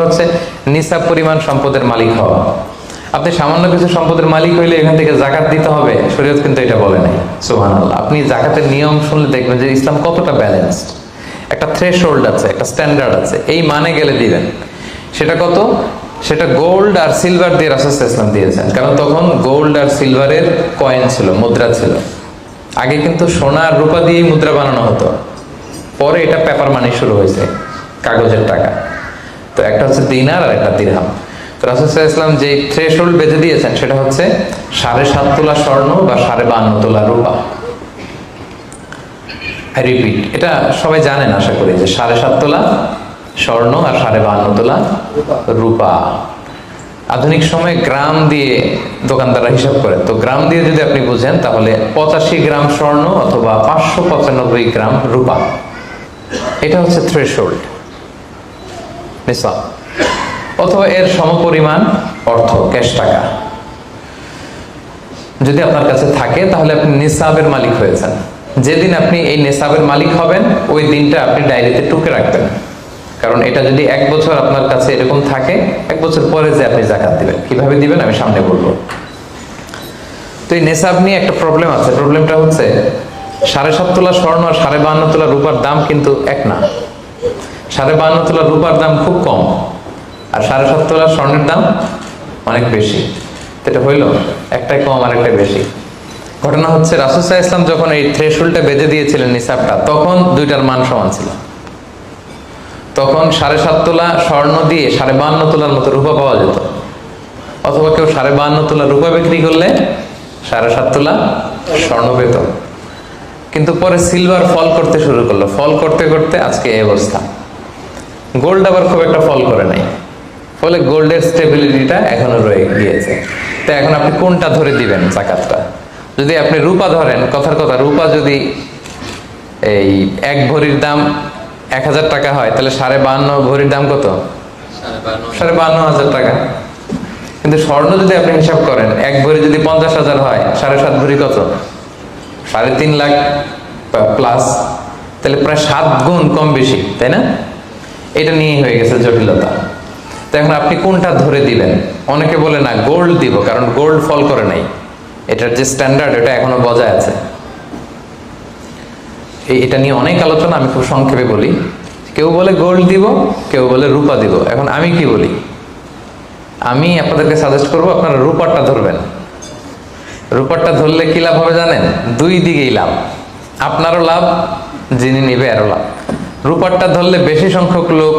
হচ্ছে নিসাব পরিমাণ সম্পদের মালিক হওয়া। আপনি সামান্য কিছু সম্পদের মালিক হইলে এখান থেকে জাকাত দিতে হবে, শরীয়ত কিন্তু এটা বলে নাই। সুহান আপনি জাকাতের নিয়ম শুনলে দেখবেন যে ইসলাম কতটা ব্যালেন্সড একটা থ্রেশ আছে, একটা স্ট্যান্ডার্ড আছে, এই মানে গেলে দিবেন। সেটা কত? সেটা গোল্ড আর সিলভার দিয়ে রাসুল ইসলাম দিয়েছেন। কারণ তখন গোল্ড আর সিলভারের কয়েন ছিল, মুদ্রা ছিল। আগে কিন্তু সোনা আর রূপা দিয়ে মুদ্রা বানানো হতো। পরে এটা পেপার মানি শুরু হয়েছে, কাগজের টাকা। তো একটা হচ্ছে দিনার আর একটা দিরহাম। তো রাসুল ইসলাম যে থ্রেশ হোল্ড বেঁধে দিয়েছেন, সেটা হচ্ছে সাড়ে সাত তোলা স্বর্ণ বা সাড়ে বান্ন তোলা রূপা। আই রিপিট এটা সবাই জানেন আশা করি যে সাড়ে সাত তোলা স্বর্ণ আর সাড়ে বান্ন তোলা রূপা। আধুনিক সময়ে গ্রাম দিয়ে দোকানদাররা হিসাব করে। তো গ্রাম দিয়ে যদি আপনি বুঝেন, তাহলে পঁচাশি গ্রাম স্বর্ণ অথবা পাঁচশো পঁচানব্বই গ্রাম রূপা। এটা হচ্ছে থ্রেশোল্ড নিসাব অথবা এর সমপরিমাণ অর্থ, ক্যাশ টাকা। যদি আপনার কাছে থাকে, তাহলে আপনি নিসাবের মালিক হয়েছেন যেদিন আপনি এই নেশাবের মালিক হবেন, ওই দিনটা আপনি ডায়েরিতে টুকে রাখবেন। কারণ এটা যদি এক বছর আপনার কাছে এরকম থাকে, এক বছর পরে যে আপনি জাকাত দিবেন। কীভাবে দিবেন আমি সামনে বলব। তো এই নেশাব নিয়ে একটা প্রবলেম আছে। প্রবলেমটা হচ্ছে, সাড়ে সাত তোলা স্বর্ণ আর সাড়ে বাহান্ন তোলা রূপার দাম কিন্তু এক না। সাড়ে বাহান্ন তোলা রূপার দাম খুব কম, আর সাড়ে সাত তোলা স্বর্ণের দাম অনেক বেশি। এটা হইল একটাই কম আর একটাই বেশি। ঘটনা হচ্ছে রাসুসাহ ইসলাম যখন এই থ্রেশুলটা বেঁধে দিয়েছিলেন নিসাবটা, তখন দুইটার মান সমান ছিল। তখন সাড়ে সাত তোলা স্বর্ণ দিয়ে সাড়ে বান্ন তোলার মতো রূপা পাওয়া যেত। অথবা কেউ সাড়ে বান্ন তোলা রূপা বিক্রি করলে সাড়ে সাত তোলা স্বর্ণ পেত। কিন্তু পরে সিলভার ফল করতে শুরু করল। ফল করতে করতে আজকে এই অবস্থা। গোল্ড আবার খুব একটা ফল করে নাই। ফলে গোল্ডের স্টেবিলিটিটা এখনও রয়ে গিয়েছে। তো এখন আপনি কোনটা ধরে দিবেন জাকাতটা? যদি আপনি রূপা ধরেন, কথার কথা, রূপা যদি এই এক ভরির দাম এক হাজার টাকা হয়, তাহলে সাড়ে বান্ন ভরির দাম কত? সাড়ে বান্ন হাজার টাকা। কিন্তু স্বর্ণ যদি আপনি হিসাব করেন, এক ভরি যদি পঞ্চাশ হাজার হয়, সাড়ে সাত ভরি কত? সাড়ে তিন লাখ প্লাস তাহলে প্রায় সাত গুণ কম বেশি, তাই না? এটা নিয়ে হয়ে গেছে জটিলতা। তো এখন আপনি কোনটা ধরে দিবেন? অনেকে বলে না গোল্ড দিব, কারণ গোল্ড ফল করে নাই। এটার যে স্ট্যান্ডার্ড এটা এখনও বজায় আছে। এটা নিয়ে অনেক আলোচনা, আমি খুব সংক্ষেপে বলি। কেউ বলে গোল্ড দিব, কেউ বলে রূপা দিব। এখন আমি কি বলি? আমি আপনাদেরকে সাজেস্ট করব, আপনারা রূপারটা ধরবেন। রূপারটা ধরলে কি লাভ হবে জানেন? দুই দিকেই লাভ। আপনারও লাভ, যিনি নিবে আরও লাভ। রূপারটা ধরলে বেশি সংখ্যক লোক